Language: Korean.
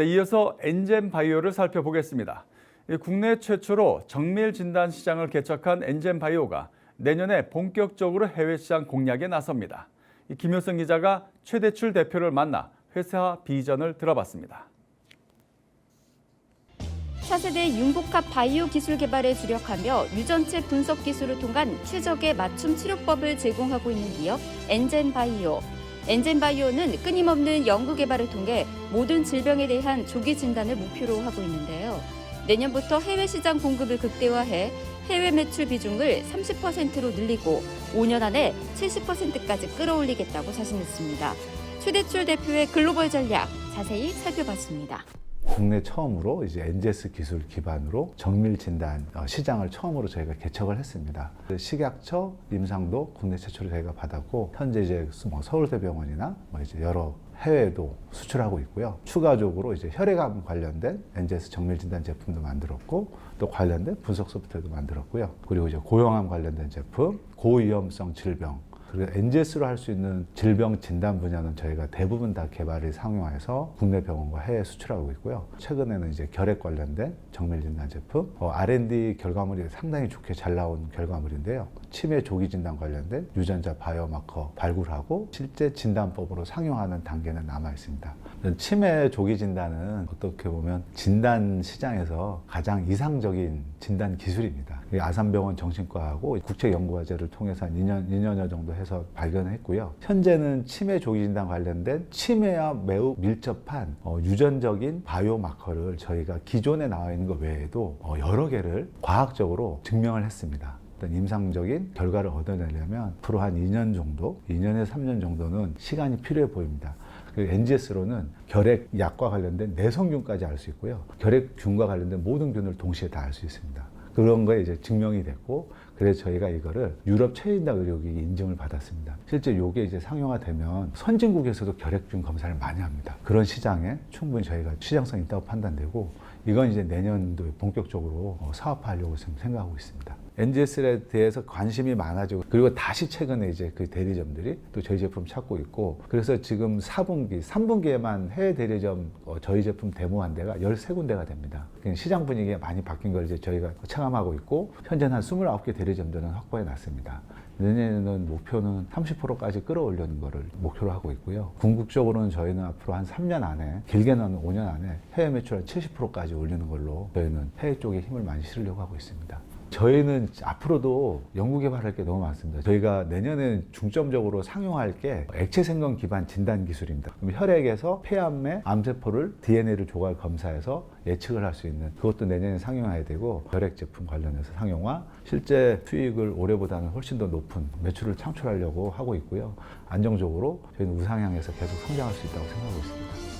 네, 이어서 엔젠 바이오를 살펴보겠습니다. 이 국내 최초로 정밀 진단 시장을 개척한 엔젠 바이오가 내년에 본격적으로 해외 시장 공략에 나섭니다. 이 김효성 기자가 최대출 대표를 만나 회사 비전을 들어봤습니다. 차세대 융복합 바이오 기술 개발에 주력하며 유전체 분석 기술을 통한 최적의 맞춤 치료법을 제공하고 있는 기업 엔젠 바이오. 엔젠 바이오는 끊임없는 연구 개발을 통해 모든 질병에 대한 조기 진단을 목표로 하고 있는데요. 내년부터 해외 시장 공급을 극대화해 해외 매출 비중을 30%로 늘리고 5년 안에 70%까지 끌어올리겠다고 자신했습니다. 최대출 대표의 글로벌 전략 자세히 살펴봤습니다. 국내 처음으로 이제 NGS 기술 기반으로 정밀 진단 어, 시장을 처음으로 저희가 개척을 했습니다. 그 식약처 임상도 국내 최초로 저희가 받았고 현재 이제 뭐 서울대병원이나 뭐 이제 여러 해외에도 수출하고 있고요. 추가적으로 이제 혈액암 관련된 NGS 정밀 진단 제품도 만들었고 또 관련된 분석 소프트웨어도 만들었고요. 그리고 이제 고형암 관련된 제품, 고위험성 질병 그리고 NGS로 할 수 있는 질병 진단 분야는 저희가 대부분 다 개발을 상용화해서 국내 병원과 해외 수출하고 있고요. 최근에는 이제 결핵 관련된 정밀 진단 제품, 어, R&D 결과물이 상당히 좋게 잘 나온 결과물인데요. 치매 조기 진단 관련된 유전자 바이오마커 발굴하고 실제 진단법으로 상용하는 단계는 남아 있습니다. 치매 조기 진단은 어떻게 보면 진단 시장에서 가장 이상적인 진단 기술입니다. 이 아산병원 정신과하고 국책연구과제를 통해서 한 2년, 2년여 정도 해서 발견했고요. 현재는 치매 조기 진단 관련된 치매와 매우 밀접한 어, 유전적인 바이오마커를 저희가 기존에 나와 있는 것 외에도 어, 여러 개를 과학적으로 증명을 했습니다. 임상적인 결과를 얻어내려면 앞으로 한 2년 정도, 2년에서 3년 정도는 시간이 필요해 보입니다. 그 NGS로는 결핵 약과 관련된 내성균까지 알 수 있고요. 결핵균과 관련된 모든 균을 동시에 다 알 수 있습니다. 그런 거에 이제 증명이 됐고, 그래서 저희가 이거를 유럽 최인당 의료기기 인증을 받았습니다. 실제 요게 이제 상용화되면 선진국에서도 결핵균 검사를 많이 합니다. 그런 시장에 충분히 저희가 시장성이 있다고 판단되고, 이건 이제 내년도에 본격적으로 어, 사업화하려고 지금 생각하고 있습니다. NGS에 대해서 관심이 많아지고 그리고 다시 최근에 이제 그 대리점들이 또 저희 제품 찾고 있고 그래서 지금 4분기, 3분기에만 해외 대리점 어, 저희 제품 데모한 데가 13군데가 됩니다. 시장 분위기가 많이 바뀐 걸 이제 저희가 체감하고 있고 현재는 한 29개 대리점들은 확보해 놨습니다. 내년에는 목표는 30%까지 끌어올리는 거를 목표로 하고 있고요. 궁극적으로는 저희는 앞으로 한 3년 안에, 길게는 5년 안에 해외 매출 한 70%까지 올리는 걸로 저희는 해외 쪽에 힘을 많이 실으려고 하고 있습니다. 저희는 앞으로도 연구 개발할 게 너무 많습니다. 저희가 내년에 중점적으로 상용할 게 액체 생성 기반 진단 기술입니다. 그럼 혈액에서 폐암의 암세포를 DNA를 조각 검사해서 예측을 할 수 있는 그것도 내년에 상용해야 되고 혈액 제품 관련해서 상용화 실제 수익을 올해보다는 훨씬 더 높은 매출을 창출하려고 하고 있고요. 안정적으로 저희는 우상향해서 계속 성장할 수 있다고 생각하고 있습니다.